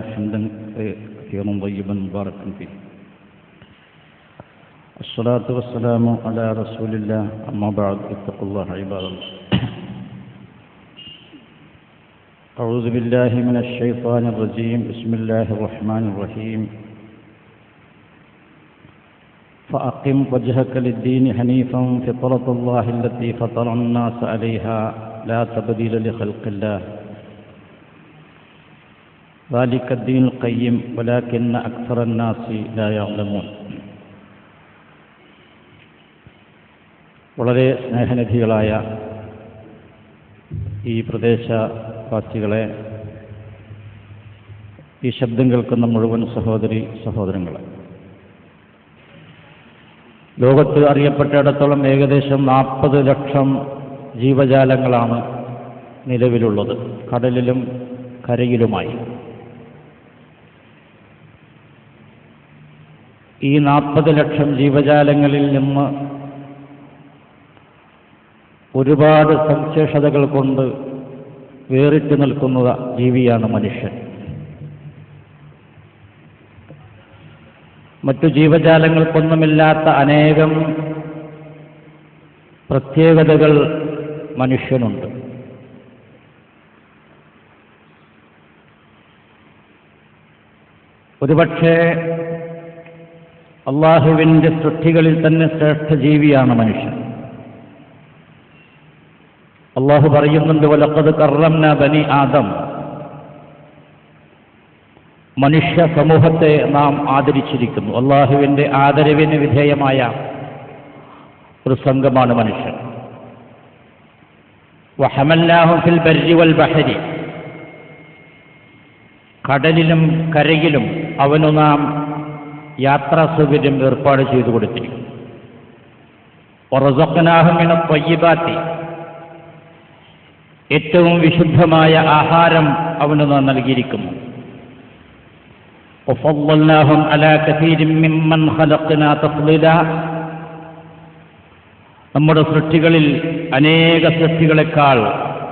حمدا كثيرا طيبا مباركا فيه. الصلاة والسلام على رسول الله. أما بعد اتقوا الله عباد الله. أعوذ بالله من الشيطان الرجيم. بسم الله الرحمن الرحيم. فأقم وجهك للدين حنيفا فطرة الله التي فطر الناس عليها. لا تبديل لخلق الله. ذلك الدين القيم ولكن أكثر الناس لا يعلمون വളരെ സ്നേഹനിധികളായ ഈ പ്രദേശവാസികളെ ഈ ശബ്ദം കേൾക്കുന്ന മുഴുവൻ സഹോദരി സഹോദരങ്ങളെ ലോകത്ത് അറിയപ്പെട്ടിടത്തോളം ഏകദേശം നാൽപ്പത് ലക്ഷം ജീവജാലങ്ങളാണ് നിലവിലുള്ളത് കടലിലും കരയിലുമായി ഈ നാൽപ്പത് ലക്ഷം ജീവജാലങ്ങളിൽ നിന്ന് ഒരുപാട് സവിശേഷതകൾ കൊണ്ട് വേറിട്ട് നിൽക്കുന്ന ജീവിയാണ് മനുഷ്യൻ. മറ്റു ജീവജാലങ്ങൾക്കൊന്നുമില്ലാത്ത അനേകം പ്രത്യേകതകൾ മനുഷ്യനുണ്ട്. ഒരുപക്ഷെ അള്ളാഹുവിന്റെ സൃഷ്ടികളിൽ തന്നെ ശ്രേഷ്ഠ ജീവിയാണ് മനുഷ്യൻ. അള്ളാഹു പറയുന്നുണ്ട് വലക്കത് കറംന ബനി ആദം. മനുഷ്യ സമൂഹത്തെ നാം ആദരിച്ചിരിക്കുന്നു. അള്ളാഹുവിന്റെ ആദരവിന് വിധേയമായ ഒരു സംഘമാണ് മനുഷ്യൻ. വഹമല്ലാഹുഫിൽ ഫിൽ ബർരി വൽ ബഹരി. കടലിലും കരയിലും അവനു നാം യാത്രാ സൗകര്യം ഏർപ്പാട് ചെയ്തു കൊടുത്തിരിക്കുന്നു ഒറസൊക്കനാഹുമിന തൊയ്യബാത്തി ഏറ്റവും വിശുദ്ധമായ ആഹാരം അവന് നാം നൽകിയിരിക്കുന്നു وفضلناهم على كثير ممن خلقنا تفضيلا നമ്മുടെ സൃഷ്ടികളിൽ അനേക സൃഷ്ടികളെക്കാൾ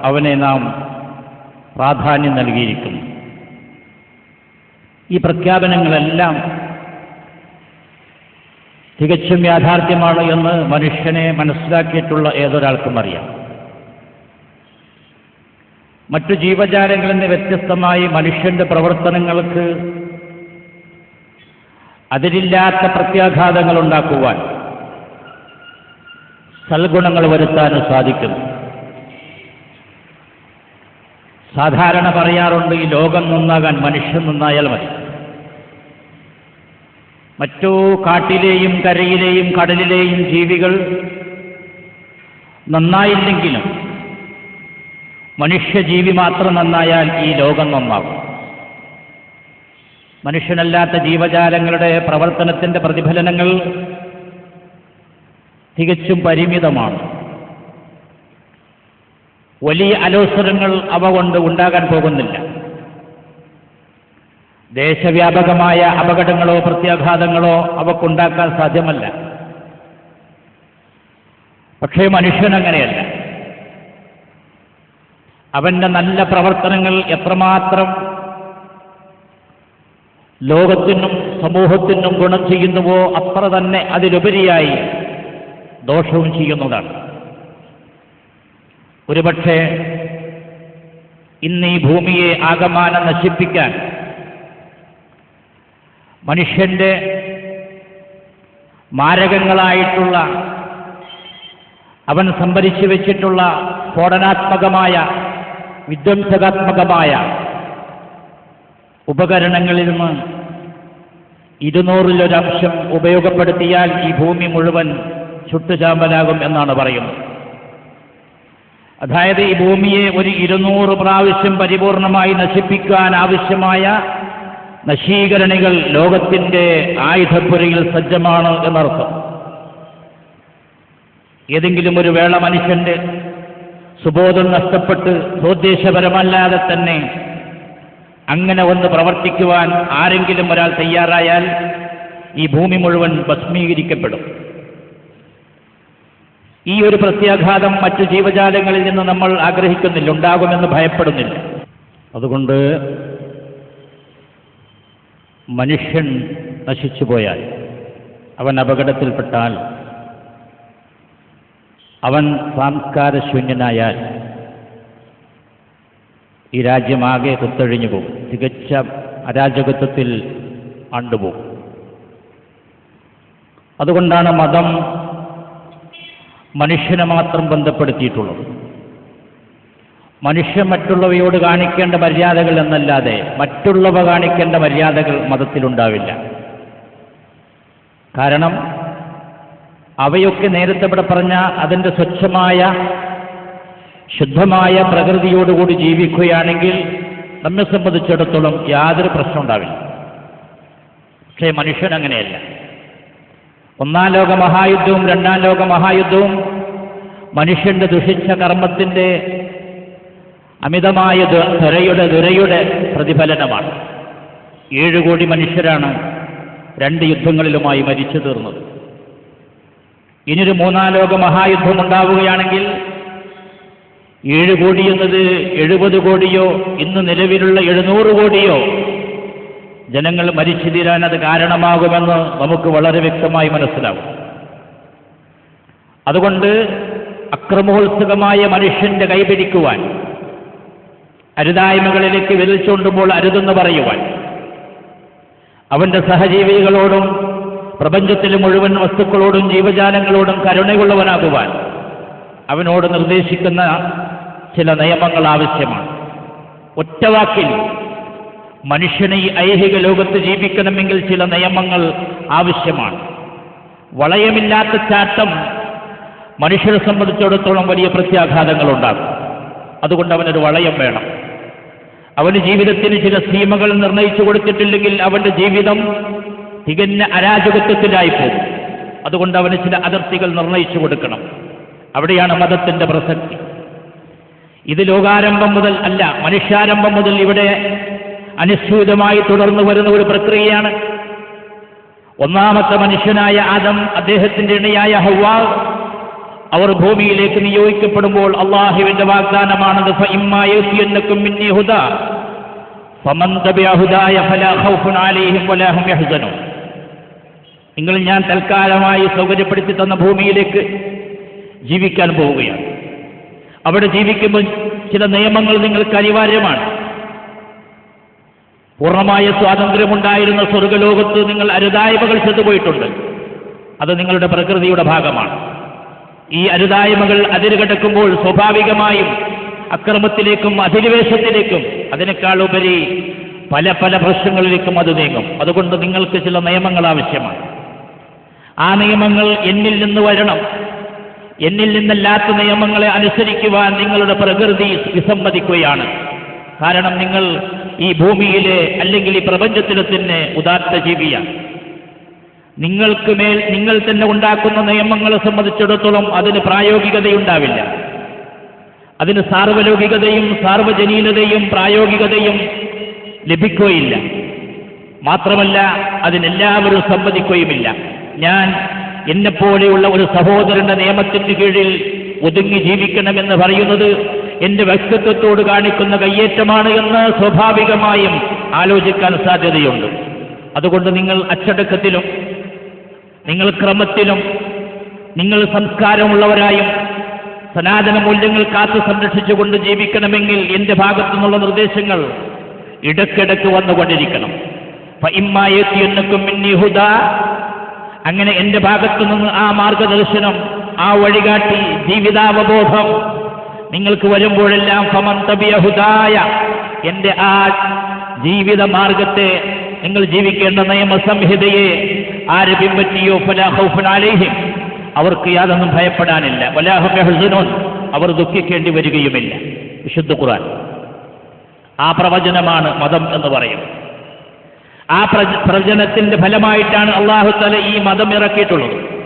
അവനെ നാം പ്രാധാന്യം നൽകിയിരിക്കുന്നു ഈ പ്രഖ്യാപനങ്ങളെല്ലാം തികച്ചും യാഥാർത്ഥ്യമാണ് എന്ന് മനുഷ്യനെ മനസ്സിലാക്കിയിട്ടുള്ള ഏതൊരാൾക്കും അറിയാം. മറ്റു ജീവജാലങ്ങളിൽ നിന്ന് വ്യത്യസ്തമായി മനുഷ്യന്റെ പ്രവർത്തനങ്ങൾക്ക് അതിലില്ലാത്ത പ്രത്യാഘാതങ്ങൾ ഉണ്ടാക്കുവാൻ സൽഗുണങ്ങൾ വരുത്താനും സാധിക്കും സാധാരണ പറയാറുണ്ട് ഈ ലോകം നന്നാകാൻ മനുഷ്യൻ നന്നായാൽ മതി. മറ്റു കാട്ടിലെയും കരയിലെയും കടലിലെയും ജീവികൾ നന്നായില്ലെങ്കിലും മനുഷ്യജീവി മാത്രം നന്നായാൽ ഈ ലോകം നന്നാകും. മനുഷ്യനല്ലാത്ത ജീവജാലങ്ങളുടെ പ്രവർത്തനത്തിന്റെ പ്രതിഫലനങ്ങൾ തികച്ചും പരിമിതമാണ്. വലിയ അലോസരങ്ങൾ അവ കൊണ്ട് ഉണ്ടാകാൻ പോകുന്നില്ല. ദേശവ്യാപകമായ അപകടങ്ങളോ പ്രത്യാഘാതങ്ങളോ അവക്കുണ്ടാക്കാൻ സാധ്യമല്ല. പക്ഷേ മനുഷ്യൻ അങ്ങനെയല്ല. അവന്റെ നല്ല പ്രവർത്തനങ്ങൾ എത്രമാത്രം ലോകത്തിനും സമൂഹത്തിനും ഗുണം ചെയ്യുന്നുവോ അത്ര തന്നെ അതിലുപരിയായി ദോഷവും ചെയ്യുന്നതാണ്. ഒരുപക്ഷെ ഇന്ന് ഈ ഭൂമിയെ ആകമാനം നശിപ്പിക്കാൻ മനുഷ്യന്റെ മാരകങ്ങളായിട്ടുള്ള അവൻ സംഭരിച്ചു വെച്ചിട്ടുള്ള സ്ഫോടനാത്മകമായ വിധ്വംസകാത്മകമായ ഉപകരണങ്ങളിൽ നിന്ന് ഇരുന്നൂറിലൊരംശം ഉപയോഗപ്പെടുത്തിയാൽ ഈ ഭൂമി മുഴുവൻ ചുട്ടുചാമ്പലാകും എന്നാണ് പറയുന്നത്. അതായത് ഈ ഭൂമിയെ ഒരു ഇരുന്നൂറ് പ്രാവശ്യം പരിപൂർണമായി നശിപ്പിക്കാൻ ആവശ്യമായ നശീകരണികൾ ലോകത്തിന്റെ ആയുധപ്പുരയിൽ സജ്ജമാണ് എന്നർത്ഥം. ഏതെങ്കിലും ഒരു വേള മനുഷ്യന്റെ സുബോധം നഷ്ടപ്പെട്ട് സ്വദ്ദേശപരമല്ലാതെ തന്നെ അങ്ങനെ ഒന്ന് പ്രവർത്തിക്കുവാൻ ആരെങ്കിലും ഒരാൾ തയ്യാറായാൽ ഈ ഭൂമി മുഴുവൻ ഭസ്മീകരിക്കപ്പെടും. ഈ ഒരു പ്രത്യാഘാതം മറ്റു ജീവജാലങ്ങളിൽ നിന്ന് നമ്മൾ ആഗ്രഹിക്കുന്നില്ല ഉണ്ടാകുമെന്ന് ഭയപ്പെടുന്നില്ല. അതുകൊണ്ട് മനുഷ്യൻ നശിച്ചുപോയാൽ അവൻ അപകടത്തിൽപ്പെട്ടാൽ അവൻ സംസ്കാരശൂന്യനായാൽ ഈ രാജ്യമാകെ കുത്തൊഴിഞ്ഞു പോകും. തികച്ച അരാജകത്വത്തിൽ ആണ്ടുപോകും. അതുകൊണ്ടാണ് മതം മനുഷ്യനെ മാത്രം ബന്ധപ്പെടുത്തിയിട്ടുള്ളത്. മനുഷ്യൻ മറ്റുള്ളവയോട് കാണിക്കേണ്ട മര്യാദകൾ എന്നല്ലാതെ മറ്റുള്ളവ കാണിക്കേണ്ട മര്യാദകൾ മതത്തിലുണ്ടാവില്ല. കാരണം അവയൊക്കെ നേരത്തെ ഇവിടെ പറഞ്ഞ അതിന്റെ സ്വച്ഛമായ ശുദ്ധമായ പ്രകൃതിയോടുകൂടി ജീവിക്കുകയാണെങ്കിൽ നമ്മെ സംബന്ധിച്ചിടത്തോളം യാതൊരു പ്രശ്നം ഉണ്ടാവില്ല. പക്ഷേ മനുഷ്യൻ അങ്ങനെയല്ല. ഒന്നാം ലോക മഹായുദ്ധവും രണ്ടാം ലോക മഹായുദ്ധവും മനുഷ്യന്റെ ദുഷിച്ച കർമ്മത്തിന്റെ അമിതമായ ധരയുടെ ദുരയുടെ പ്രതിഫലനമാണ്. ഏഴ് കോടി മനുഷ്യരാണ് രണ്ട് യുദ്ധങ്ങളിലുമായി മരിച്ചു തീർന്നത്. ഇനിയൊരു മൂന്നാം ലോക മഹായുദ്ധം ഉണ്ടാവുകയാണെങ്കിൽ ഏഴ് കോടി എന്നത് എഴുപത് കോടിയോ ഇന്ന് നിലവിലുള്ള എഴുന്നൂറ് കോടിയോ ജനങ്ങൾ മരിച്ചു തീരാൻ അത് കാരണമാകുമെന്ന് നമുക്ക് വളരെ വ്യക്തമായി മനസ്സിലാവും. അതുകൊണ്ട് അക്രമോത്സുകമായ മനുഷ്യന്റെ കൈപിടിക്കുവാൻ അരുതായ്മകളിലേക്ക് വിരൽ അരുതെന്ന് പറയുവാൻ. അവന്റെ സഹജീവികളോടും പ്രപഞ്ചത്തിലെ മുഴുവൻ വസ്തുക്കളോടും ജീവജാലങ്ങളോടും കരുണയുള്ളവനാകുവാൻ അവനോട് നിർദ്ദേശിക്കുന്ന ചില നിയമങ്ങൾ ആവശ്യമാണ്. ഒറ്റവാക്കിൽ മനുഷ്യനെ ഈ ഐഹിക ലോകത്ത് ജീവിക്കണമെങ്കിൽ ചില നിയമങ്ങൾ ആവശ്യമാണ്. വളയമില്ലാത്ത ചാട്ടം മനുഷ്യരെ സംബന്ധിച്ചിടത്തോളം വലിയ പ്രത്യാഘാതങ്ങൾ ഉണ്ടാകും. അതുകൊണ്ട് അവനൊരു വളയം വേണം. അവന് ജീവിതത്തിന് ചില സീമകൾ നിർണയിച്ചു കൊടുത്തിട്ടില്ലെങ്കിൽ അവന്റെ ജീവിതം തികഞ്ഞ അരാജകത്വത്തിലായി പോകും അതുകൊണ്ട് അവന് ചില അതിർത്തികൾ നിർണയിച്ചു കൊടുക്കണം. അവിടെയാണ് മതത്തിന്റെ പ്രസക്തി. ഇത് ലോകാരംഭം മുതൽ അല്ല മനുഷ്യാരംഭം മുതൽ ഇവിടെ അനുസ്യൂതമായി തുടർന്നു വരുന്ന ഒരു പ്രക്രിയയാണ്. ഒന്നാമത്തെ മനുഷ്യനായ ആദം അദ്ദേഹത്തിന്റെ ഇണയായ ഹൗവ അവർ ഭൂമിയിലേക്ക് നിയോഗിക്കപ്പെടുമ്പോൾ അള്ളാഹുവിന്റെ വാഗ്ദാനമാണത്. നിങ്ങൾ ഞാൻ തൽക്കാലമായി സൗകര്യപ്പെടുത്തി തന്ന ഭൂമിയിലേക്ക് ജീവിക്കാൻ പോവുകയാണ്. അവിടെ ജീവിക്കുമ്പോൾ ചില നിയമങ്ങൾ നിങ്ങൾക്ക് അനിവാര്യമാണ്. പൂർണമായ സ്വാതന്ത്ര്യമുണ്ടായിരുന്ന സ്വർഗലോകത്ത് നിങ്ങൾ അരുതായ്മകൾ ചെയ്തു പോയിട്ടുണ്ട് അത് നിങ്ങളുടെ പ്രകൃതിയുടെ ഭാഗമാണ്. ഈ അരുതായ്മകൾ അതിരുകടക്കുമ്പോൾ സ്വാഭാവികമായും അക്രമത്തിലേക്കും അധിനിവേശത്തിലേക്കും അതിനേക്കാൾ ഉപരി പല പല പ്രശ്നങ്ങളിലേക്കും അത് നീങ്ങും. അതുകൊണ്ട് നിങ്ങൾക്ക് ചില നിയമങ്ങൾ ആവശ്യമാണ്. ആ നിയമങ്ങൾ എന്നിൽ നിന്ന് വരണം. എന്നിൽ നിന്നല്ലാത്ത നിയമങ്ങളെ അനുസരിക്കുവാൻ നിങ്ങളുടെ പ്രകൃതി വിസമ്മതിക്കുകയാണ്. കാരണം നിങ്ങൾ ഈ ഭൂമിയിലെ അല്ലെങ്കിൽ ഈ പ്രപഞ്ചത്തിലെ തന്നെ ഉദാത്ത ജീവിയാണ്. നിങ്ങൾക്ക് മേൽ നിങ്ങൾ തന്നെ ഉണ്ടാക്കുന്ന നിയമങ്ങളെ സംബന്ധിച്ചിടത്തോളം അതിന് പ്രായോഗികതയുണ്ടാവില്ല. അതിന് സാർവലൗകികതയും സാർവജനീനതയും പ്രായോഗികതയും ലഭിക്കുകയില്ല. മാത്രമല്ല അതിനെല്ലാവരും സമ്മതിക്കുകയുമില്ല. ഞാൻ എന്നെപ്പോലെയുള്ള ഒരു സഹോദരന്റെ നിയമത്തിന് കീഴിൽ ഒതുങ്ങി ജീവിക്കണമെന്ന് പറയുന്നത് എന്റെ വ്യക്തിത്വത്തോട് കാണിക്കുന്ന കയ്യേറ്റമാണ് എന്ന് സ്വാഭാവികമായും ആലോചിക്കാൻ സാധ്യതയുണ്ട്. അതുകൊണ്ട് നിങ്ങൾ അച്ചടക്കത്തിലും നിങ്ങൾ ക്രമത്തിലും നിങ്ങൾ സംസ്കാരമുള്ളവരായും സനാതന മൂല്യങ്ങൾ കാത്തു സംരക്ഷിച്ചുകൊണ്ട് ജീവിക്കണമെങ്കിൽ എന്റെ ഭാഗത്തു നിന്നുള്ള നിർദ്ദേശങ്ങൾ ഇടയ്ക്കിടയ്ക്ക് വന്നുകൊണ്ടിരിക്കണം. ഫഇമ്മായത്തിയെന്നക്കും മിന്നി ഹുദ. അങ്ങനെ എന്റെ ഭാഗത്തു നിന്ന് ആ മാർഗദർശനം ആ വഴികാട്ടി ജീവിതാവബോധം നിങ്ങൾക്ക് വരുമ്പോഴെല്ലാം ഫമൻ തബിയ ഹുദായ. എന്റെ ആ ജീവിത മാർഗത്തെ നിങ്ങൾ ജീവിക്കേണ്ട നിയമസംഹിതയെ ആര് പിൻപറ്റിയോ ഫലാഹുഫനാലേഹിം അവർക്ക് യാതൊന്നും ഭയപ്പെടാനില്ല. വലാഹുനോൻ അവർ ദുഃഖിക്കേണ്ടി വരികയുമില്ല. വിശുദ്ധ ഖുർആൻ. ആ പ്രവചനമാണ് മതം എന്ന് പറയും. ആ പ്രവചനത്തിന്റെ ഫലമായിട്ടാണ് അള്ളാഹു തല ഈ മതം ഇറക്കിയിട്ടുള്ളത്.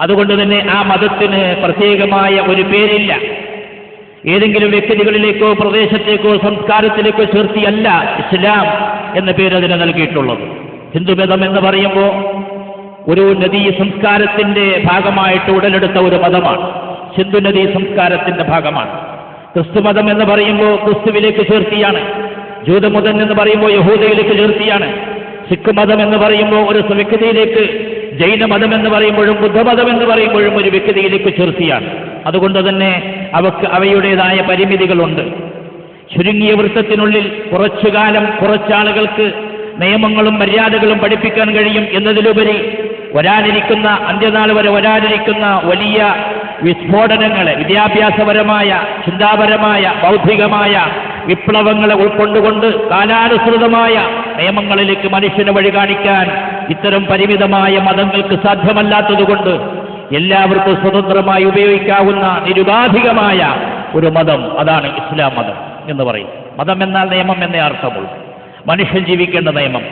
അതുകൊണ്ട് തന്നെ ആ മതത്തിന് പ്രത്യേകമായ ഒരു പേരില്ല. ഏതെങ്കിലും വ്യക്തികളിലേക്കോ പ്രദേശത്തേക്കോ സംസ്കാരത്തിലേക്കോ ചേർത്തിയല്ല ഇസ്ലാം എന്ന പേര് അതിന് നൽകിയിട്ടുള്ളത്. ഹിന്ദുമതം എന്ന് പറയുമ്പോൾ ഒരു നദീ സംസ്കാരത്തിന്റെ ഭാഗമായിട്ട് ഉടലെടുത്ത ഒരു മതമാണ്. സിന്ധു നദീ സംസ്കാരത്തിന്റെ ഭാഗമാണ്. ക്രിസ്തുമതം എന്ന് പറയുമ്പോൾ ക്രിസ്തുവിലേക്ക് ചേർത്തിയാണ്. ജൂതമതം എന്ന് പറയുമ്പോൾ യഹൂദയിലേക്ക് ചേർത്തിയാണ്. സിഖ് മതം എന്ന് പറയുമ്പോൾ ഒരു വ്യക്തിയിലേക്ക് ജൈനമതം എന്ന് പറയുമ്പോഴും ബുദ്ധമതം എന്ന് പറയുമ്പോഴും ഒരു വ്യക്തിയിലേക്ക് ചേർത്തിയാണ്. അതുകൊണ്ട് തന്നെ അവക്ക് അവയുടേതായ പരിമിതികളുണ്ട്. ചുരുങ്ങിയ വൃത്തത്തിനുള്ളിൽ കുറച്ചു കാലം കുറച്ചാളുകൾക്ക് നിയമങ്ങളും മര്യാദകളും പഠിപ്പിക്കാൻ കഴിയും എന്നതിലുപരി വരാനിരിക്കുന്ന അന്ത്യനാൾ വരെ വരാനിരിക്കുന്ന വലിയ വിസ്ഫോടനങ്ങളെ വിദ്യാഭ്യാസപരമായ ചിന്താപരമായ ബൗദ്ധികമായ വിപ്ലവങ്ങളെ ഉൾക്കൊണ്ടുകൊണ്ട് കാലാനുസൃതമായ നിയമങ്ങളിലേക്ക് മനുഷ്യനെ വഴി കാണിക്കാൻ ഇത്തരം പരിമിതമായ മതങ്ങൾക്ക് സാധ്യമല്ലാത്തതുകൊണ്ട് എല്ലാവർക്കും സ്വതന്ത്രമായി ഉപയോഗിക്കാവുന്ന നിരുപാധികമായ ഒരു മതം അതാണ് ഇസ്ലാം മതം എന്ന് പറയും. മതം എന്നാൽ നിയമം എന്നേ അർത്ഥമുള്ളൂ. മനുഷ്യൻ ജീവിക്കേണ്ട നിയമം.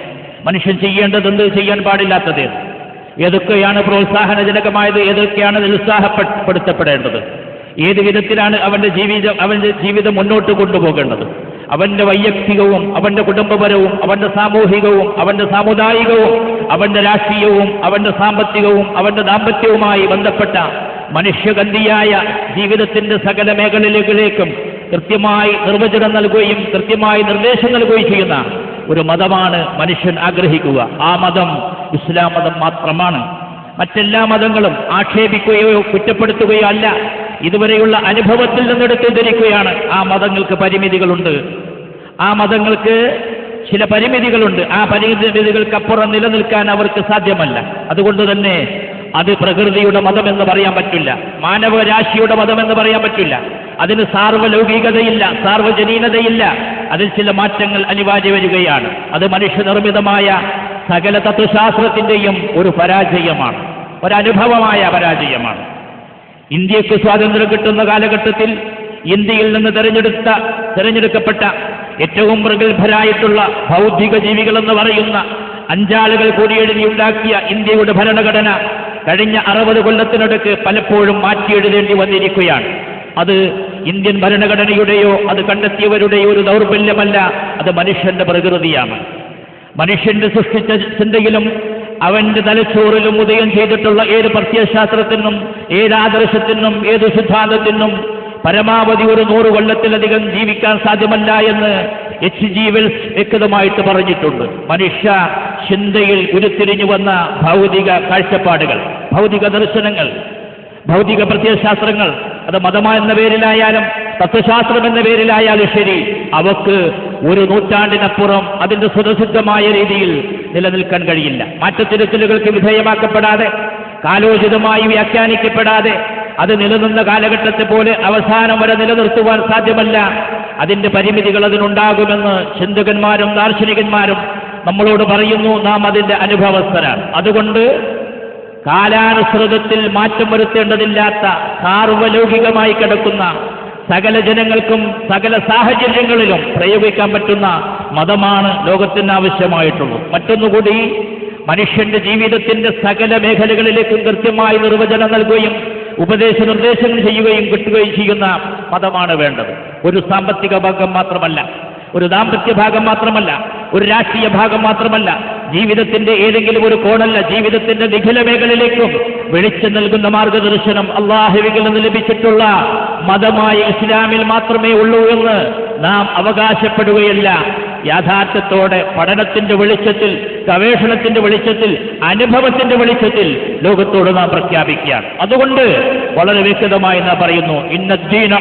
മനുഷ്യൻ ചെയ്യേണ്ടതെന്ത്? ചെയ്യാൻ പാടില്ലാത്തത് ഏതൊക്കെയാണ് പ്രോത്സാഹനജനകമായത് ഏതൊക്കെയാണ് നിരുത്സാഹപ്പെടുത്തപ്പെടേണ്ടത്? ഏത് വിധത്തിലാണ് അവന്റെ ജീവിതം അവന്റെ ജീവിതം മുന്നോട്ട് കൊണ്ടുപോകേണ്ടത്? അവന്റെ വൈയക്തികവും അവന്റെ കുടുംബപരവും അവന്റെ സാമൂഹികവും അവന്റെ സാമുദായികവും അവന്റെ രാഷ്ട്രീയവും അവന്റെ സാമ്പത്തികവും അവന്റെ ദാമ്പത്യവുമായി ബന്ധപ്പെട്ട മനുഷ്യഗന്ധിയായ ജീവിതത്തിന്റെ സകല മേഖലകളിലേക്കും കൃത്യമായി നിർവചനം നൽകുകയും കൃത്യമായി നിർദ്ദേശം നൽകുകയും ചെയ്യുന്ന ഒരു മതമാണ് മനുഷ്യൻ ആഗ്രഹിക്കുക. ആ മതം ഇസ്ലാം മതം മാത്രമാണ്. മറ്റെല്ലാ മതങ്ങളും ആക്ഷേപിക്കുകയോ കുറ്റപ്പെടുത്തുകയോ അല്ല. ഇതുവരെയുള്ള അനുഭവത്തിൽ നിന്നെടുത്ത് ധരിക്കുകയാണ് ആ മതങ്ങൾക്ക് പരിമിതികളുണ്ട്. ആ മതങ്ങൾക്ക് ചില പരിമിതികളുണ്ട്. ആ പരിമിതികൾക്കപ്പുറം നിലനിൽക്കാൻ അവർക്ക് സാധ്യമല്ല. അതുകൊണ്ട് തന്നെ അത് പ്രകൃതിയുടെ മതമെന്ന് പറയാൻ പറ്റില്ല. മാനവരാശിയുടെ മതമെന്ന് പറയാൻ പറ്റില്ല. അതിന് സാർവലൗകികതയില്ല സാർവജനീനതയില്ല. അതിൽ ചില മാറ്റങ്ങൾ അനിവാര്യ വരികയാണ്. അത് മനുഷ്യനിർമ്മിതമായ സകല തത്വശാസ്ത്രത്തിന്റെയും ഒരു പരാജയമാണ്. ഒരനുഭവമായ പരാജയമാണ്. ഇന്ത്യയ്ക്ക് സ്വാതന്ത്ര്യം കിട്ടുന്ന കാലഘട്ടത്തിൽ ഇന്ത്യയിൽ നിന്ന് തെരഞ്ഞെടുത്ത തെരഞ്ഞെടുക്കപ്പെട്ട ഏറ്റവും പ്രഗത്ഭരായിട്ടുള്ള ഭൗതിക ജീവികളെന്ന് പറയുന്ന അഞ്ചാളുകൾ കൂടി എഴുതിയുണ്ടാക്കിയ ഇന്ത്യയുടെ ഭരണഘടന കഴിഞ്ഞ അറുപത് കൊല്ലത്തിനടുക്ക് പലപ്പോഴും മാറ്റിയെഴുതേണ്ടി വന്നിരിക്കുകയാണ്. അത് ഇന്ത്യൻ ഭരണഘടനയുടെയോ അത് കണ്ടെത്തിയവരുടെയോ ഒരു ദൗർബല്യമല്ല അത് മനുഷ്യന്റെ പ്രകൃതിയാണ്. മനുഷ്യന്റെ സൃഷ്ടിച്ച ചിന്തയിലും അവന്റെ തലച്ചോറിലും ഉദയം ചെയ്തിട്ടുള്ള ഏത് പ്രത്യയശാസ്ത്രത്തിനും ഏത് ആദർശത്തിനും ഏത് സിദ്ധാന്തത്തിനും പരമാവധി ഒരു നൂറ് കൊല്ലത്തിലധികം ജീവിക്കാൻ സാധ്യമല്ല എന്ന് എച്ച് ജി വെൽസ് വ്യക്തമായിട്ട് പറഞ്ഞിട്ടുണ്ട്. മനുഷ്യ ചിന്തയിൽ ഉരുത്തിരിഞ്ഞു വന്ന ഭൗതിക കാഴ്ചപ്പാടുകൾ ഭൗതിക ദർശനങ്ങൾ ഭൗതിക പ്രത്യയശാസ്ത്രങ്ങൾ അത് മതമ എന്ന പേരിലായാലും തത്വശാസ്ത്രം എന്ന പേരിലായാലും ശരി അവക്ക് ഒരു നൂറ്റാണ്ടിനപ്പുറം അതിന്റെ സ്വതസിദ്ധമായ രീതിയിൽ നിലനിൽക്കാൻ കഴിയില്ല. മാറ്റത്തിരുത്തലുകൾക്ക് വിധേയമാക്കപ്പെടാതെ കാലോചിതമായി വ്യാഖ്യാനിക്കപ്പെടാതെ അത് നിലനിന്ന കാലഘട്ടത്തെ പോലെ അവസാനം വരെ നിലനിർത്തുവാൻ സാധ്യമല്ല. അതിന്റെ പരിമിതികൾ അതിനുണ്ടാകുമെന്ന് ചിന്തകന്മാരും ദാർശനികന്മാരും നമ്മളോട് പറയുന്നു നാം അതിന്റെ അനുഭവസ്ഥരാണ്. അതുകൊണ്ട് കാലാനുസൃതത്തിൽ മാറ്റം വരുത്തേണ്ടതില്ലാത്ത സാർവലൗകികമായി കിടക്കുന്ന സകല ജനങ്ങൾക്കും സകല സാഹചര്യങ്ങളിലും പ്രയോഗിക്കാൻ പറ്റുന്ന മതമാണ് ലോകത്തിന് ആവശ്യമായിട്ടുള്ളത്. മറ്റൊന്നുകൂടി മനുഷ്യന്റെ ജീവിതത്തിന്റെ സകല മേഖലകളിലേക്കും കൃത്യമായി നിർവചനം നൽകുകയും ഉപദേശ നിർദ്ദേശങ്ങൾ ചെയ്യുകയും കിട്ടുകയും ചെയ്യുന്ന മതമാണ് വേണ്ടത്. ഒരു സാമ്പത്തിക ഭാഗം മാത്രമല്ല ഒരു ദാമ്പത്യ ഭാഗം മാത്രമല്ല ഒരു രാഷ്ട്രീയ ഭാഗം മാത്രമല്ല ജീവിതത്തിന്റെ ഏതെങ്കിലും ഒരു കോണല്ല ജീവിതത്തിന്റെ നിഖില മേഖലയിലേക്കും വെളിച്ചം നൽകുന്ന മാർഗദർശനം അള്ളാഹുവിൽ നിന്ന് ലഭിച്ചിട്ടുള്ള മതമായ ഇസ്ലാമിൽ മാത്രമേ ഉള്ളൂ എന്ന് നാം അവകാശപ്പെടുകയല്ല. യാഥാർത്ഥ്യത്തോടെ പഠനത്തിന്റെ വെളിച്ചത്തിൽ ഗവേഷണത്തിന്റെ വെളിച്ചത്തിൽ അനുഭവത്തിന്റെ വെളിച്ചത്തിൽ ലോകത്തോട് നാം പ്രഖ്യാപിക്കുകയാണ്. അതുകൊണ്ട് വളരെ വ്യക്തമായി നാം പറയുന്നു ഇന്നദ്ദീൻ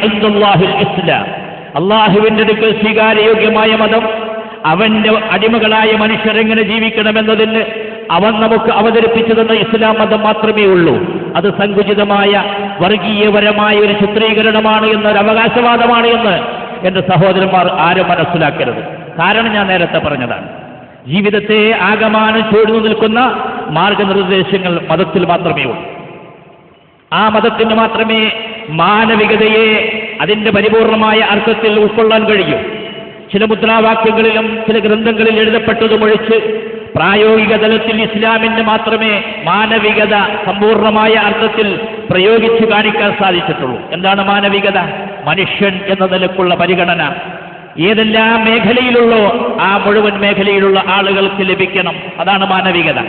ഇസ്ലാം. അള്ളാഹുവിന്റെ അടുക്കൽ സ്വീകാര്യയോഗ്യമായ മതം അവന്റെ അടിമകളായ മനുഷ്യർ എങ്ങനെ ജീവിക്കണമെന്നതിന് അവൻ നമുക്ക് അവതരിപ്പിച്ചു തന്ന ഇസ്ലാം മതം മാത്രമേ ഉള്ളൂ. അത് സങ്കുചിതമായ വർഗീയപരമായ ഒരു ചിത്രീകരണമാണ് എന്നൊരു അവകാശവാദമാണ് എന്ന് എന്റെ സഹോദരന്മാർ ആരും മനസ്സിലാക്കരുത്. കാരണം ഞാൻ നേരത്തെ പറഞ്ഞതാണ്. ജീവിതത്തെ ആകമാനം ചൂഴ്ന്നു നിൽക്കുന്ന മാർഗനിർദ്ദേശങ്ങൾ മതത്തിൽ മാത്രമേ ഉള്ളൂ. ആ മതത്തിന് മാത്രമേ മാനവികതയെ അതിന്റെ പരിപൂർണമായ അർത്ഥത്തിൽ ഉൾക്കൊള്ളാൻ കഴിയൂ. ചില മുദ്രാവാക്യങ്ങളിലും ചില ഗ്രന്ഥങ്ങളിൽ എഴുതപ്പെട്ടതുമൊഴിച്ച് പ്രായോഗിക തലത്തിൽ ഇസ്ലാമിന് മാത്രമേ മാനവികത സമ്പൂർണമായ അർത്ഥത്തിൽ പ്രയോഗിച്ചു കാണിക്കാൻ സാധിച്ചിട്ടുള്ളൂ. എന്താണ് മാനവികത? മനുഷ്യൻ എന്ന നിലക്കുള്ള പരിഗണന. ഏതെല്ലാം മേഖലയിലുള്ളോ ആ മുഴുവൻ മേഖലയിലുള്ള ആളുകൾക്ക് ലഭിക്കണം. അതാണ് മാനവികത.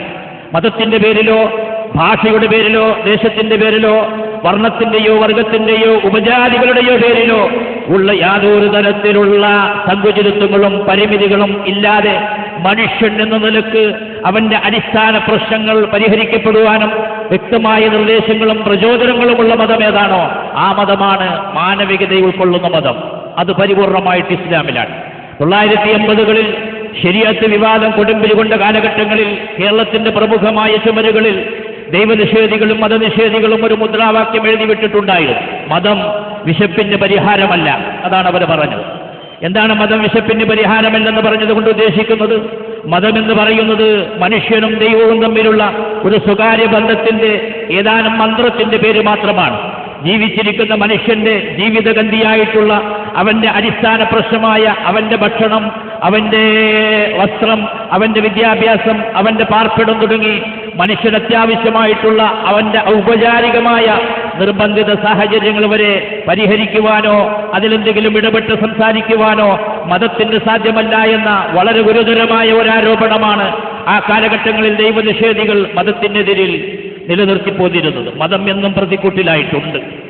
മതത്തിന്റെ പേരിലോ ഭാഷയുടെ പേരിലോ ദേശത്തിന്റെ പേരിലോ വർണത്തിന്റെയോ വർഗത്തിന്റെയോ ഉപജാതികളുടെയോ പേരിലോ ഉള്ള യാതൊരു തരത്തിലുള്ള സങ്കുചിതത്വങ്ങളും പരിമിതികളും ഇല്ലാതെ മനുഷ്യൻ എന്ന നിലയ്ക്ക് അവന്റെ അടിസ്ഥാന പ്രശ്നങ്ങൾ പരിഹരിക്കപ്പെടുവാനും വ്യക്തമായ നിർദ്ദേശങ്ങളും പ്രചോദനങ്ങളുമുള്ള മതം ഏതാണോ ആ മതമാണ് മാനവികത ഉൾക്കൊള്ളുന്ന മതം. അത് പരിപൂർണമായിട്ട് ഇസ്ലാമിലാണ്. തൊള്ളായിരത്തി എൺപതുകളിൽ ശരിയത്ത് വിവാദം കൊടുമ്പിൽ കൊണ്ട കാലഘട്ടങ്ങളിൽ കേരളത്തിന്റെ പ്രമുഖമായ ചുമരുകളിൽ ദൈവനിഷേധികളും മതനിഷേധികളും ഒരു മുദ്രാവാക്യം എഴുതി വിട്ടിട്ടുണ്ടായിരുന്നു. മതം വിശപ്പിന് പരിഹാരമല്ല അതാണ് അവർ പറഞ്ഞത്. എന്താണ് മതം വിശപ്പിന് പരിഹാരമല്ലെന്ന് പറഞ്ഞത് കൊണ്ട് ഉദ്ദേശിക്കുന്നത്? മതമെന്ന് പറയുന്നത് മനുഷ്യനും ദൈവവും തമ്മിലുള്ള ഒരു സ്വകാര്യ ബന്ധത്തിന്റെ ഏതാനും മന്ത്രത്തിന്റെ പേര് മാത്രമാണ്. ജീവിച്ചിരിക്കുന്ന മനുഷ്യന്റെ ജീവിതഗന്ധിയായിട്ടുള്ള അവന്റെ അടിസ്ഥാന പ്രശ്നമായ അവന്റെ ഭക്ഷണം അവന്റെ വസ്ത്രം അവന്റെ വിദ്യാഭ്യാസം അവന്റെ പാർപ്പിടം തുടങ്ങി മനുഷ്യന് അത്യാവശ്യമായിട്ടുള്ള അവന്റെ ഔപചാരികമായ നിർബന്ധിത സാഹചര്യങ്ങൾ വരെ പരിഹരിക്കുവാനോ അതിലെന്തെങ്കിലും ഇടപെട്ട് സംസാരിക്കുവാനോ മതത്തിന് സാധ്യമല്ല എന്ന വളരെ ഗുരുതരമായ ഒരാരോപണമാണ് ആ കാലഘട്ടങ്ങളിൽ ദൈവനിഷേധികൾ മതത്തിനെതിരിൽ നിലനിർത്തി പോന്നിരുന്നത് മതം എന്നും പ്രതിക്കൂട്ടിലായിട്ടുണ്ട്.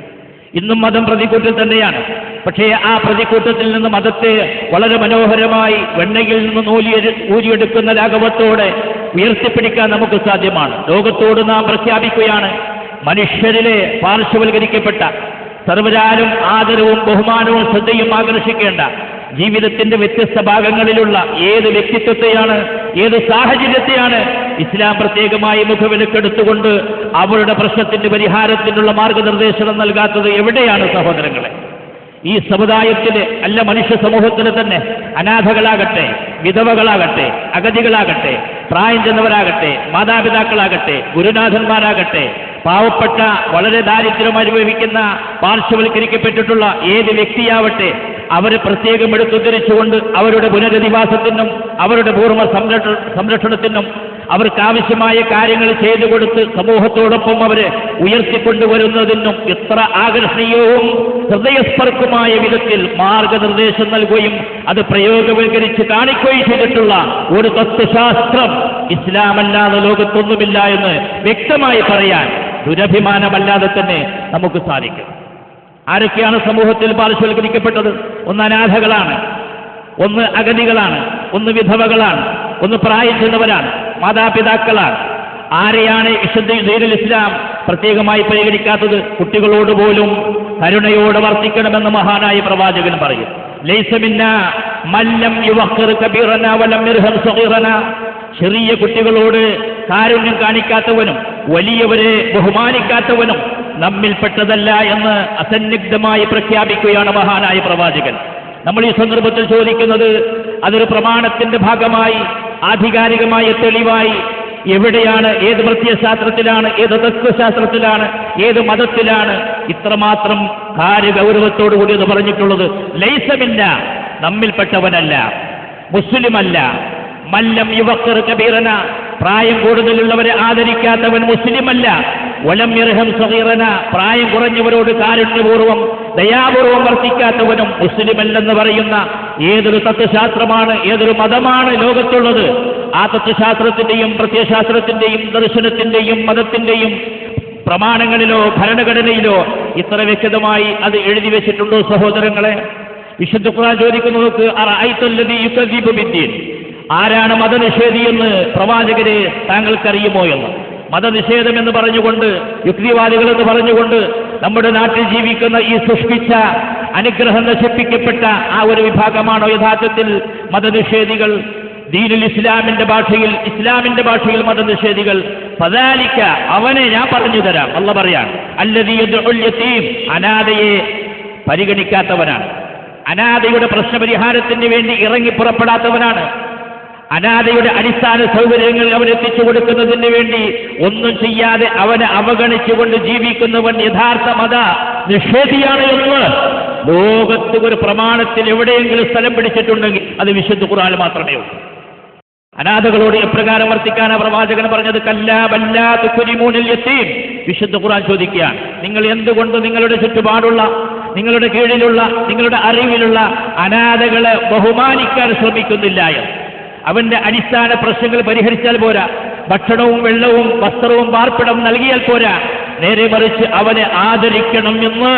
ഇന്നും മതം പ്രതികൂട്ടിൽ തന്നെയാണ്. പക്ഷേ ആ പ്രതികൂട്ടത്തിൽ നിന്ന് മതത്തെ വളരെ മനോഹരമായി വെണ്ണയിൽ നിന്ന് നൂലി ഊരിയെടുക്കുന്ന രാഘവത്തോടെ ഉയർത്തിപ്പിടിക്കാൻ നമുക്ക് സാധ്യമാണ്. ലോകത്തോട് നാം പ്രഖ്യാപിക്കുകയാണ്. മനുഷ്യരിലെ പാർശ്വവൽക്കരിക്കപ്പെട്ട സർവരാലും ആദരവും ബഹുമാനവും ശ്രദ്ധയും ആകർഷിക്കേണ്ട ജീവിതത്തിന്റെ വ്യത്യസ്ത ഭാഗങ്ങളിലുള്ള ഏത് വ്യക്തിത്വത്തെയാണ് ഏത് സാഹചര്യത്തെയാണ് ഇസ്ലാം പ്രത്യേകമായി മുഖവിലക്കെടുത്തുകൊണ്ട് അവരുടെ പ്രശ്നത്തിന്റെ പരിഹാരത്തിനുള്ള മാർഗനിർദ്ദേശം നൽകാത്തത് എവിടെയാണ് സഹോദരങ്ങളെ? ഈ സമുദായത്തിലെ അല്ല മനുഷ്യ സമൂഹത്തിലെ തന്നെ അനാഥകളാകട്ടെ വിധവകളാകട്ടെ അഗതികളാകട്ടെ പ്രായം ചെന്നവരാകട്ടെ മാതാപിതാക്കളാകട്ടെ ഗുരുനാഥന്മാരാകട്ടെ പാവപ്പെട്ട വളരെ ദാരിദ്ര്യം അനുഭവിക്കുന്ന പാർശ്വവൽക്കരിക്കപ്പെട്ടിട്ടുള്ള ഏത് വ്യക്തിയാവട്ടെ അവരെ പ്രത്യേകം എടുത്തുദ്ധരിച്ചുകൊണ്ട് അവരുടെ പുനരധിവാസത്തിനും അവരുടെ പൂർവ സംരക്ഷ സംരക്ഷണത്തിനും അവർക്കാവശ്യമായ കാര്യങ്ങൾ ചെയ്തു കൊടുത്ത് സമൂഹത്തോടൊപ്പം അവരെ ഉയർത്തിക്കൊണ്ടുവരുന്നതിനും ഇത്ര ആകർഷണീയവും ഹൃദയസ്പർക്കുമായ വിധത്തിൽ മാർഗനിർദ്ദേശം നൽകുകയും അത് പ്രയോഗവൽക്കരിച്ച് കാണിക്കുകയും ചെയ്തിട്ടുള്ള ഒരു തത്വശാസ്ത്രം ഇസ്ലാമല്ലാതെ ലോകത്തൊന്നുമില്ല എന്ന് വ്യക്തമായി പറയാൻ ദുരഭിമാനമല്ലാതെ തന്നെ നമുക്ക് സാധിക്കും. ആരൊക്കെയാണ് സമൂഹത്തിൽ പാർശ്വവൽക്കരിക്കപ്പെട്ടത്? ഒന്ന് അനാഥകളാണ്. ഒന്ന് അഗതികളാണ്. ഒന്ന് വിധവകളാണ്. ഒന്ന് പ്രായം ചെന്നവരാണ് മാതാപിതാക്കളാണ്. ആരെയാണ് ദീനുൽ ഇസ്ലാം പ്രത്യേകമായി പരിഗണിക്കാത്തത്? കുട്ടികളോട് പോലും കരുണയോട് വർത്തിക്കണമെന്ന് മഹാനായ പ്രവാചകൻ പറയും. മല്ലം ചെറിയ കുട്ടികളോട് കാരുണ്യം കാണിക്കാത്തവനും വലിയവരെ ബഹുമാനിക്കാത്തവനും നമ്മിൽപ്പെട്ടതല്ല എന്ന് അസന്നിഗ്ധമായി പ്രഖ്യാപിക്കുകയാണ് മഹാനായ പ്രവാചകൻ. നമ്മൾ ഈ സന്ദർഭത്തിൽ ചോദിക്കുന്നത് അതൊരു പ്രമാണത്തിന്റെ ഭാഗമായി ആധികാരികമായ തെളിവായി എവിടെയാണ് ഏത് പ്രത്യശാസ്ത്രത്തിലാണ് ഏത് തത്വശാസ്ത്രത്തിലാണ് ഏത് മതത്തിലാണ് ഇത്രമാത്രം കാര്യഗൗരവത്തോടു കൂടി അത് പറഞ്ഞിട്ടുള്ളത്. ലൈസമില്ല നമ്മിൽപ്പെട്ടവനല്ല മുസ്ലിമല്ല. മല്ലം യുവക്കർ കബീറന പ്രായം കൂടുതലുള്ളവരെ ആദരിക്കാത്തവൻ മുസ്ലിമല്ല. വലം ഇർഹം സഹീറന പ്രായം കുറഞ്ഞവരോട് കാരുണ്യപൂർവം ദയാപൂർവം വർത്തിക്കാത്തവനും മുസ്ലിമല്ലെന്ന് പറയുന്ന ഏതൊരു തത്വശാസ്ത്രമാണ് ഏതൊരു മതമാണ് ലോകത്തുള്ളത്? ആ തത്വശാസ്ത്രത്തിന്റെയും പ്രത്യയശാസ്ത്രത്തിന്റെയും ദർശനത്തിന്റെയും മതത്തിന്റെയും പ്രമാണങ്ങളിലോ ഭരണഘടനയിലോ ഇത്ര വ്യക്തമായി അത് എഴുതി വെച്ചിട്ടുണ്ടോ സഹോദരങ്ങളെ? വിശുദ്ധ ഖുർആൻ ചോദിക്കുന്നവർക്ക് ആരാണ് മതനിഷേധി എന്ന് പ്രവാചകരെ താങ്കൾക്കറിയുമോ എന്ന്? മതനിഷേധം എന്ന് പറഞ്ഞുകൊണ്ട് യുക്തിവാദികൾ എന്ന് പറഞ്ഞുകൊണ്ട് നമ്മുടെ നാട്ടിൽ ജീവിക്കുന്ന ഈ സൃഷ്ടിച്ച അനുഗ്രഹം നശിപ്പിക്കപ്പെട്ട ആ ഒരു വിഭാഗമാണോ യഥാർത്ഥത്തിൽ മതനിഷേധികൾ? ദീനുൽ ഇസ്ലാമിന്റെ ഭാഷയിൽ ഇസ്ലാമിന്റെ ഭാഷയിൽ മതനിഷേധികൾ. പതാലിക്ക അവനെ ഞാൻ പറഞ്ഞു തരാം. അല്ല പറയാൻ അല്ലതീം അനാഥയെ പരിഗണിക്കാത്തവനാണ്. അനാഥയുടെ പ്രശ്നപരിഹാരത്തിന് വേണ്ടി ഇറങ്ങി പുറപ്പെടാത്തവനാണ്. അനാഥയുടെ അടിസ്ഥാന സൗകര്യങ്ങൾ അവൻ എത്തിച്ചു കൊടുക്കുന്നതിന് വേണ്ടി ഒന്നും ചെയ്യാതെ അവനെ അവഗണിച്ചുകൊണ്ട് ജീവിക്കുന്നവൻ യഥാർത്ഥ മത നിഷേധിയാണ് എന്ന് ലോകത്ത് ഒരു പ്രമാണത്തിൽ എവിടെയെങ്കിലും സ്ഥലം പിടിച്ചിട്ടുണ്ടെങ്കിൽ അത് വിശുദ്ധ കുറാൻ മാത്രമേ ഉള്ളൂ. അനാഥകളോട് എപ്രകാരം വർത്തിക്കാനാ പ്രവാചകൻ പറഞ്ഞത്? കുരിമൂനിൽ യത്തീം വിശുദ്ധ ഖുർആൻ ചോദിക്കുകയാണ്. നിങ്ങൾ എന്തുകൊണ്ട് നിങ്ങളുടെ ചുറ്റുപാടുള്ള നിങ്ങളുടെ കീഴിലുള്ള നിങ്ങളുടെ അറിവിലുള്ള അനാഥകളെ ബഹുമാനിക്കാൻ ശ്രമിക്കുന്നില്ല എന്ന്? അവന്റെ അടിസ്ഥാന പ്രശ്നങ്ങൾ പരിഹരിച്ചാൽ പോരാ. ഭക്ഷണവും വെള്ളവും വസ്ത്രവും പാർപ്പിടം നൽകിയാൽ പോരാ. നേരെ മറിച്ച് അവനെ ആദരിക്കണം എന്ന്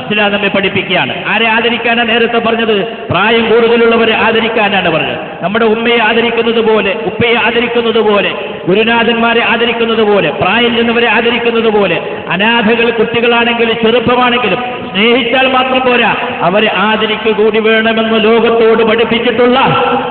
ഇസ്ലാം നമ്മെ പഠിപ്പിക്കുകയാണ്. ആരെ ആദരിക്കാനാണ് നേരത്തെ പറഞ്ഞത്? പ്രായം കൂടുതലുള്ളവരെ ആദരിക്കാനാണ് പറഞ്ഞത്. നമ്മുടെ ഉമ്മയെ ആദരിക്കുന്നത് പോലെ ഉപ്പയെ ആദരിക്കുന്നത് പോലെ ഗുരുനാഥന്മാരെ ആദരിക്കുന്നത് പോലെ പ്രായം ചെന്നവരെ ആദരിക്കുന്നത് പോലെ അനാഥകൾ കുട്ടികളാണെങ്കിലും ചെറുപ്പമാണെങ്കിലും സ്നേഹിച്ചാൽ മാത്രം പോരാ. അവരെ ആദരിക്കുക കൂടി വേണമെന്ന് ലോകത്തോട് പഠിപ്പിച്ചിട്ടുള്ള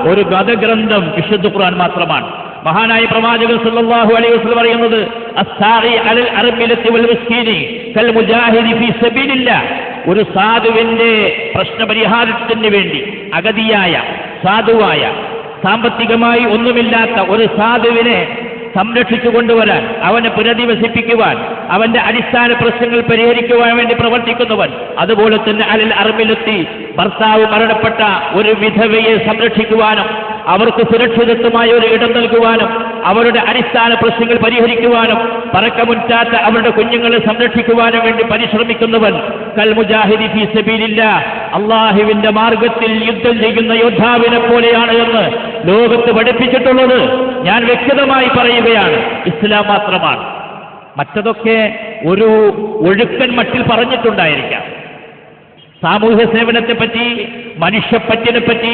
ഒരു ഗതഗ്രന്ഥം വിശുദ്ധ ഖുർആൻ മാത്രമാണ്. മഹാനായ പ്രവാചകൻ സല്ലല്ലാഹു അലൈഹി വസല്ലം പറയുന്നത് അസ്സാഖി അലൽ അർബിലത്തി വൽ മിസ്കീനി കൽ മുജാഹിദി ഫീ സബീലില്ലാ. ഒരു സാധുവിന്റെ പ്രശ്നപരിഹാരത്തിന് വേണ്ടി അഗതിയായ സാധുവായ സാമ്പത്തികമായി ഒന്നുമില്ലാത്ത ഒരു സാധുവിനെ സംരക്ഷിച്ചു കൊണ്ടുവരാൻ അവനെ പുനരധിവസിപ്പിക്കുവാൻ അവന്റെ അടിസ്ഥാന പ്രശ്നങ്ങൾ പരിഹരിക്കുവാൻ വേണ്ടി പ്രവർത്തിക്കുന്നവൻ അതുപോലെ തന്നെ അലിൽ അറിവിലെത്തി ഭർത്താവ് മരണപ്പെട്ട ഒരു വിധവയെ സംരക്ഷിക്കുവാനും അവർക്ക് സുരക്ഷിതത്വമായ ഒരു ഇടം നൽകുവാനും അവരുടെ അടിസ്ഥാന പ്രശ്നങ്ങൾ പരിഹരിക്കുവാനും പറക്കമുറ്റാത്ത അവരുടെ കുഞ്ഞുങ്ങളെ സംരക്ഷിക്കുവാനും വേണ്ടി പരിശ്രമിക്കുന്നവൻ കൽമുജാഹിദി ഫീ സബീലില്ല. അള്ളാഹുവിന്റെ മാർഗത്തിൽ യുദ്ധം ചെയ്യുന്ന യോദ്ധാവിനെ പോലെയാണ് എന്ന് ലോകത്ത് പഠിപ്പിച്ചിട്ടുള്ളത്. ഞാൻ വ്യക്തമായി പറയുകയാണ് ഇസ്ലാം മാത്രമാണ്. മറ്റതൊക്കെ ഒരു ഒഴുക്കൻ മട്ടിൽ പറഞ്ഞിട്ടുണ്ടായിരിക്കാം. സാമൂഹ്യ സേവനത്തെപ്പറ്റി മനുഷ്യപ്പറ്റിനെപ്പറ്റി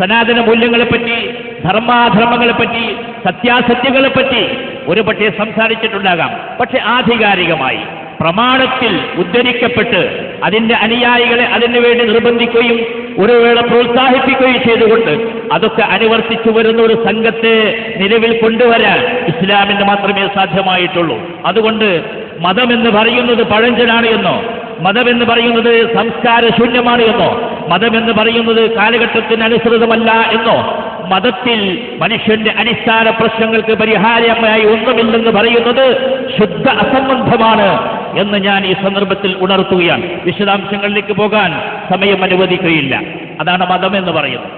സനാതന മൂല്യങ്ങളെപ്പറ്റി ധർമാധർമ്മങ്ങളെപ്പറ്റി സത്യാസത്യങ്ങളെപ്പറ്റി ഒരു പക്ഷേ സംസാരിച്ചിട്ടുണ്ടാകാം. പക്ഷെ ആധികാരികമായി പ്രമാണത്തിൽ ഉദ്ധരിക്കപ്പെട്ട് അതിന്റെ അനുയായികളെ അതിനു വേണ്ടി നിർബന്ധിക്കുകയും ഒരു വേള പ്രോത്സാഹിപ്പിക്കുകയും ചെയ്തുകൊണ്ട് അതൊക്കെ അനുവർത്തിച്ചു വരുന്ന ഒരു സംഘത്തെ നിലവിൽ കൊണ്ടുവരാൻ ഇസ്ലാമിന് മാത്രമേ സാധ്യമായിട്ടുള്ളൂ. അതുകൊണ്ട് മതമെന്ന് പറയുന്നത് പഴഞ്ചനാണ് എന്നോ മതമെന്ന് പറയുന്നത് സംസ്കാരശൂന്യമാണ് എന്നോ മതമെന്ന് പറയുന്നത് കാലഘട്ടത്തിന് അനുസൃതമല്ല എന്നോ മതത്തിൽ മനുഷ്യന്റെ അടിസ്ഥാന പ്രശ്നങ്ങൾക്ക് പരിഹാരമായി ഒന്നുമില്ലെന്ന് പറയുന്നത് ശുദ്ധ അസംബന്ധമാണ് എന്ന് ഞാൻ ഈ സന്ദർഭത്തിൽ ഉണർത്തുകയാണ്. വിശദാംശങ്ങളിലേക്ക് പോകാൻ സമയം അനുവദിക്കുകയില്ല. അതാണ് മതം എന്ന് പറയുന്നത്.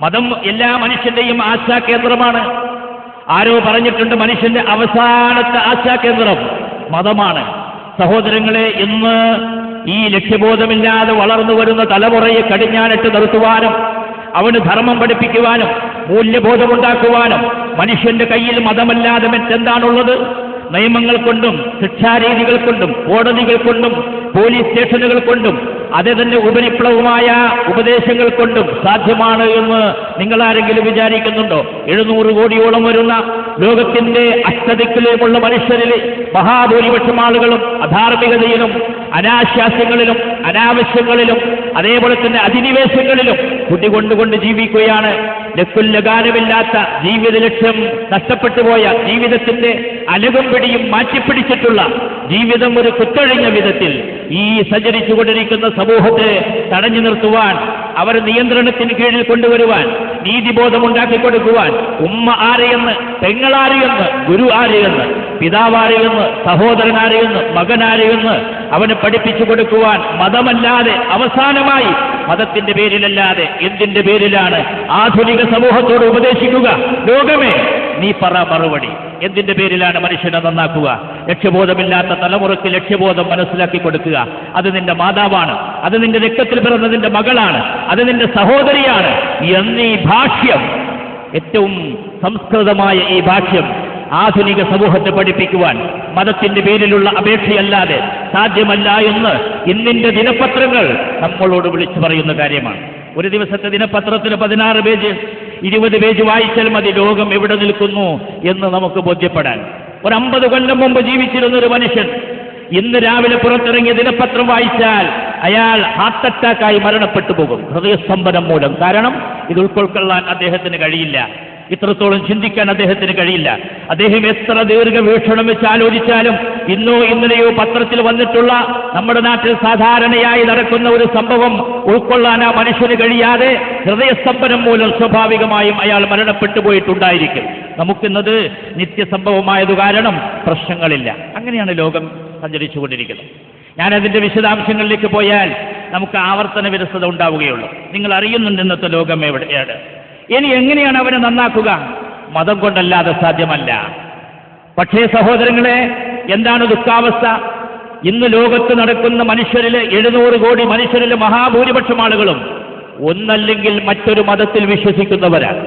മതം എല്ലാ മനുഷ്യന്റെയും ആശാകേന്ദ്രമാണ് ആരോ പറഞ്ഞിട്ടുണ്ട് മനുഷ്യന്റെ അവസാനത്തെ ആശാകേന്ദ്രം മതമാണ്. സഹോദരങ്ങളെ ഇന്ന് ഈ ലക്ഷ്യബോധമില്ലാതെ വളർന്നു വരുന്ന തലമുറയെ കടിഞ്ഞാനിട്ട് നിർത്തുവാനും അവന് ധർമ്മം പഠിപ്പിക്കുവാനും മൂല്യബോധമുണ്ടാക്കുവാനും മനുഷ്യന്റെ കയ്യിൽ മതമല്ലാതെ മറ്റെന്താണുള്ളത്? നിയമങ്ങൾ കൊണ്ടും ശിക്ഷാരീതികൾ കൊണ്ടും കോടതികൾ കൊണ്ടും പോലീസ് സ്റ്റേഷനുകൾ കൊണ്ടും അത് തന്നെ ഉപരിപ്ലവമായ ഉപദേശങ്ങൾ കൊണ്ടും സാധ്യമാണ് എന്ന് നിങ്ങൾ ആരെങ്കിലും വിചാരിക്കുന്നുണ്ടോ? എഴുന്നൂറ് കോടിയോളം വരുന്ന ലോകത്തിന്റെ അഷ്ടതിക്കിലേക്കുള്ള മനുഷ്യരിൽ മഹാഭൂരിപക്ഷം ആളുകളും അധാർമികതയിലും അനാശാസ്യങ്ങളിലും അനാവശ്യങ്ങളിലും അതേപോലെ തന്നെ അധിനിവേശങ്ങളിലും കുട്ടികൊണ്ടുകൊണ്ട് ജീവിക്കുകയാണ് ലക്കുല്ലഗാനമില്ലാത്ത ജീവിത ലക്ഷ്യം നഷ്ടപ്പെട്ടു പോയ ജീവിതത്തിന്റെ അലകും പിടിയും മാറ്റിപ്പിടിച്ചിട്ടുള്ള ജീവിതം ഒരു കുത്തൊഴിഞ്ഞ വിധത്തിൽ ഈ സഞ്ചരിച്ചുകൊണ്ടിരിക്കുന്ന സമൂഹത്തെ തടഞ്ഞു നിർത്തുവാൻ അവർ നിയന്ത്രണത്തിന് കീഴിൽ കൊണ്ടുവരുവാൻ നീതിബോധം ഉണ്ടാക്കി കൊടുക്കുവാൻ ഉമ്മ ആരെയെന്ന് പെങ്ങളാരെയെന്ന് ഗുരു ആരെയെന്ന് പിതാവാരെയെന്ന് സഹോദരനാരെയെന്ന് മകനാരെയെന്ന് അവന് പഠിപ്പിച്ചു കൊടുക്കുവാൻ മതമല്ലാതെ അവസാനമായി മതത്തിന്റെ പേരിലല്ലാതെ എന്തിന്റെ പേരിലാണ്? ആധുനിക സമൂഹത്തോട് ഉപദേശിക്കുക. ലോകമേ നീ പറ മറുപടി. എന്തിന്റെ പേരിലാണ് മനുഷ്യനെ നന്നാക്കുക? ലക്ഷ്യബോധമില്ലാത്ത തലമുറയ്ക്ക് ലക്ഷ്യബോധം മനസ്സിലാക്കി കൊടുക്കുക. അത് നിന്റെ മാതാവാണ്. അത് നിന്റെ രക്തത്തിൽ പിറന്ന നിന്റെ മകളാണ്. അത് നിന്റെ സഹോദരിയാണ്. എന്നീ ഭാഷ്യം ഏറ്റവും സംസ്കൃതമായ ഈ ഭാഷ്യം ആധുനിക സമൂഹത്തെ പഠിപ്പിക്കുവാൻ മതത്തിന്റെ പേരിലുള്ള അപേക്ഷയല്ലാതെ സാധ്യമല്ല എന്ന് ഇന്നിന്റെ ദിനപത്രങ്ങൾ നമ്മളോട് വിളിച്ചു പറയുന്ന കാര്യമാണ്. ഒരു ദിവസത്തെ ദിനപത്രത്തിന് പതിനാറ് പേജ് ഇരുപത് പേജ് വായിച്ചാൽ മതി ലോകം എവിടെ നിൽക്കുന്നു എന്ന് നമുക്ക് ബോധ്യപ്പെടാൻ. ഒരു അമ്പത് കൊല്ലം മുമ്പ് ജീവിച്ചിരുന്ന ഒരു മനുഷ്യൻ ഇന്ന് രാവിലെ പുറത്തിറങ്ങിയ ദിനപത്രം വായിച്ചാൽ അയാൾ ഹാർട്ട് അറ്റാക്കായി മരണപ്പെട്ടു പോകും. ഹൃദയസ്തംഭനം മൂലം. കാരണം ഇത് ഉൾക്കൊള്ളാൻ അദ്ദേഹത്തിന് കഴിയില്ല. ഇത്രത്തോളം ചിന്തിക്കാൻ അദ്ദേഹത്തിന് കഴിയില്ല. അദ്ദേഹം എത്ര ദീർഘവീക്ഷണം വെച്ച് ആലോചിച്ചാലും ഇന്നോ ഇന്നലെയോ പത്രത്തിൽ വന്നിട്ടുള്ള നമ്മുടെ നാട്ടിൽ സാധാരണയായി നടക്കുന്ന ഒരു സംഭവം ഉൾക്കൊള്ളാൻ ആ മനുഷ്യന് കഴിയാതെ ഹൃദയസ്തംഭനം മൂലം സ്വാഭാവികമായും അയാൾ മരണപ്പെട്ടു പോയിട്ടുണ്ടായിരിക്കും. നമുക്കിന്നത് നിത്യസംഭവമായത് കാരണം പ്രശ്നങ്ങളില്ല. അങ്ങനെയാണ് ലോകം സഞ്ചരിച്ചുകൊണ്ടിരിക്കുന്നത്. ഞാനതിന്റെ വിശദാംശങ്ങളിലേക്ക് പോയാൽ നമുക്ക് ആവർത്തന വിരസത ഉണ്ടാവുകയുള്ളൂ. നിങ്ങൾ അറിയുന്നുണ്ട് ഇന്നത്തെ ലോകം എവിടെയാണ്? ഇനി എങ്ങനെയാണ് അവനെ നന്നാക്കുക? മതം കൊണ്ടല്ലാതെ സാധ്യമല്ല. പക്ഷേ സഹോദരങ്ങളെ എന്താണ് ദുഃഖാവസ്ഥ? ഇന്ന് ലോകത്ത് നടക്കുന്ന മനുഷ്യരിലെ എഴുന്നൂറ് കോടി മനുഷ്യരിലെ മഹാഭൂരിപക്ഷം ആളുകളും ഒന്നല്ലെങ്കിൽ മറ്റൊരു മതത്തിൽ വിശ്വസിക്കുന്നവരാണ്.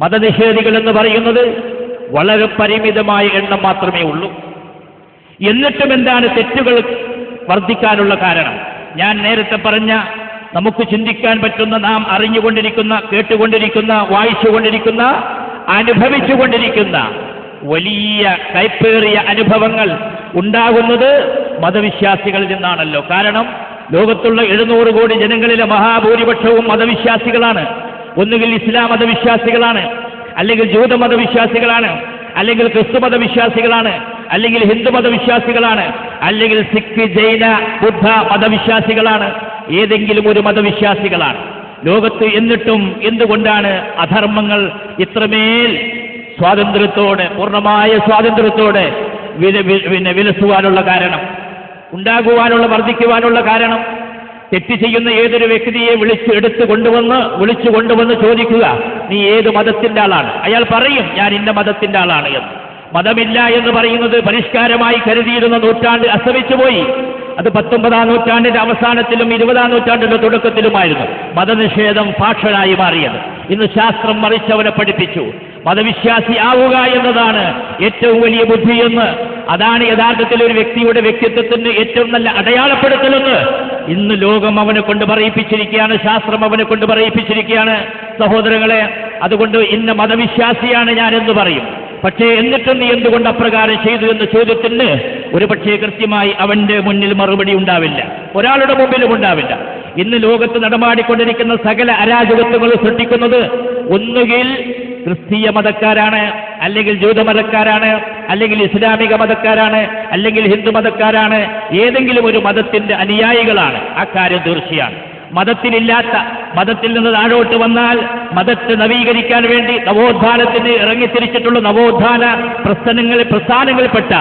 മതനിഷേധികൾ എന്ന് പറയുന്നത് വളരെ പരിമിതമായ എണ്ണം മാത്രമേ ഉള്ളൂ. എന്നിട്ടും എന്താണ് തെറ്റുകൾ വർദ്ധിക്കാനുള്ള കാരണം? ഞാൻ നേരത്തെ പറഞ്ഞ നമുക്ക് ചിന്തിക്കാൻ പറ്റുന്ന നാം അറിഞ്ഞുകൊണ്ടിരിക്കുന്ന കേട്ടുകൊണ്ടിരിക്കുന്ന വായിച്ചുകൊണ്ടിരിക്കുന്ന അനുഭവിച്ചുകൊണ്ടിരിക്കുന്ന വലിയ കൈപ്പേറിയ അനുഭവങ്ങൾ ഉണ്ടാകുന്നത് മതവിശ്വാസികളിൽ നിന്നാണല്ലോ. കാരണം ലോകത്തുള്ള എഴുന്നൂറ് കോടി ജനങ്ങളിലെ മഹാഭൂരിപക്ഷവും മതവിശ്വാസികളാണ്. ഒന്നുകിൽ ഇസ്ലാം മതവിശ്വാസികളാണ് അല്ലെങ്കിൽ ജൂത മതവിശ്വാസികളാണ് അല്ലെങ്കിൽ ക്രിസ്തു മതവിശ്വാസികളാണ് അല്ലെങ്കിൽ ഹിന്ദു മതവിശ്വാസികളാണ് അല്ലെങ്കിൽ സിഖ് ജൈന ബുദ്ധ മതവിശ്വാസികളാണ്. ഏതെങ്കിലും ഒരു മതവിശ്വാസികളാണ്. ലോകത്ത് എന്നിട്ടും എന്തുകൊണ്ടാണ് അധർമ്മങ്ങൾ ഇത്രമേൽ സ്വാതന്ത്ര്യത്തോടെ പൂർണമായ സ്വാതന്ത്ര്യത്തോടെ പിന്നെ വിലസുവാനുള്ള കാരണം ഉണ്ടാകുവാനുള്ള വർദ്ധിക്കുവാനുള്ള കാരണം? തെറ്റ് ചെയ്യുന്ന ഏതൊരു വ്യക്തിയെ വിളിച്ച് എടുത്തു കൊണ്ടുവന്ന് വിളിച്ചു കൊണ്ടുവന്ന് ചോദിക്കുക നീ ഏത് മതത്തിന്റെ ആളാണ്? അയാൾ പറയും ഞാൻ ഇന്ന മതത്തിന്റെ ആളാണ് എന്ന്. മതമില്ല എന്ന് പറയുന്നത് പരിഷ്കാരമായി കരുതിയിരുന്ന നൂറ്റാണ്ട് അസ്തമിച്ചു പോയി അത് പത്തൊമ്പതാം നൂറ്റാണ്ടിന്റെ അവസാനത്തിലും ഇരുപതാം നൂറ്റാണ്ടിന്റെ തുടക്കത്തിലുമായിരുന്നു. മതനിഷേധം ഭാഷനായി മാറിയത്. ഇന്ന് ശാസ്ത്രം മറിച്ചവനെ പഠിപ്പിച്ചു. മതവിശ്വാസി ആവുക എന്നതാണ് ഏറ്റവും വലിയ ബുദ്ധിയെന്ന് അതാണ് യഥാർത്ഥത്തിൽ ഒരു വ്യക്തിയുടെ വ്യക്തിത്വത്തിന് ഏറ്റവും നല്ല അടയാളപ്പെടുത്തലെന്ന് ഇന്ന് ലോകം അവനെ കൊണ്ട് പറയിപ്പിച്ചിരിക്കുകയാണ് ശാസ്ത്രം അവനെ കൊണ്ട് പറയിപ്പിച്ചിരിക്കുകയാണ്. സഹോദരങ്ങളെ അതുകൊണ്ട് ഇന്ന് മതവിശ്വാസിയാണ് ഞാൻ എന്ന് പറയും. പക്ഷേ എന്നിട്ടും നീ എന്തുകൊണ്ട് അപ്രകാരം ചെയ്തു എന്ന ചോദ്യത്തിന് ഒരു പക്ഷേ കൃത്യമായി അവന്റെ മുന്നിൽ മറുപടി ഉണ്ടാവില്ല. ഒരാളുടെ മുമ്പിലും ഉണ്ടാവില്ല. ഇന്ന് ലോകത്ത് നടമാടിക്കൊണ്ടിരിക്കുന്ന സകല അരാജകത്വങ്ങൾ സൃഷ്ടിക്കുന്നത് ഒന്നുകിൽ ക്രിസ്തീയ മതക്കാരാണ് അല്ലെങ്കിൽ ജൂത ജൂതമതക്കാരാണ് അല്ലെങ്കിൽ ഇസ്ലാമിക മതക്കാരാണ് അല്ലെങ്കിൽ ഹിന്ദു മതക്കാരാണ് ഏതെങ്കിലും ഒരു മതത്തിന്റെ അനുയായികളാണ്. കാര്യം തീർച്ചയാണ്. മതത്തിലില്ലാത്ത മതത്തിൽ നിന്ന് താഴോട്ട് വന്നാൽ മതത്തെ നവീകരിക്കാൻ വേണ്ടി നവോത്ഥാനത്തിന് ഇറങ്ങിത്തിരിച്ചിട്ടുള്ള നവോത്ഥാന പ്രസ്ഥാനങ്ങളിൽ പ്രസ്ഥാനങ്ങളിൽപ്പെട്ട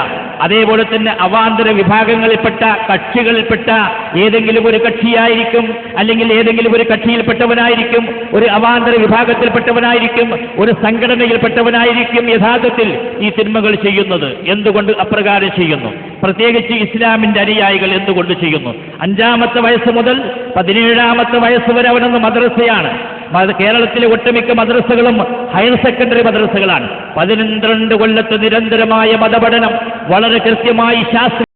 അതേപോലെ തന്നെ അവാന്തര വിഭാഗങ്ങളിൽപ്പെട്ട കക്ഷികളിൽപ്പെട്ട ഏതെങ്കിലും ഒരു കക്ഷിയായിരിക്കും അല്ലെങ്കിൽ ഏതെങ്കിലും ഒരു കക്ഷിയിൽപ്പെട്ടവനായിരിക്കും ഒരു അവാന്തര വിഭാഗത്തിൽപ്പെട്ടവനായിരിക്കും ഒരു സംഘടനയിൽപ്പെട്ടവനായിരിക്കും യഥാർത്ഥത്തിൽ ഈ സിനിമകൾ ചെയ്യുന്നത്. എന്തുകൊണ്ട് അപ്രകാരം ചെയ്യുന്നു? പ്രത്യേകിച്ച് ഇസ്ലാമിന്റെ അനുയായികൾ എന്തുകൊണ്ട് ചെയ്യുന്നു? അഞ്ചാമത്തെ വയസ്സ് മുതൽ പതിനേഴാമത്തെ വയസ്സ് വരെ അവനൊന്ന് മദ്രസയാണ്. കേരളത്തിലെ ഒട്ടുമിക്ക മദ്രസകളും ഹയർ സെക്കൻഡറി മദ്രസകളാണ്. പതിനന്ത്രണ്ട് കൊല്ലത്ത് നിരന്തരമായ മതപഠനം വളരെ കൃത്യമായി ശാസ്ത്ര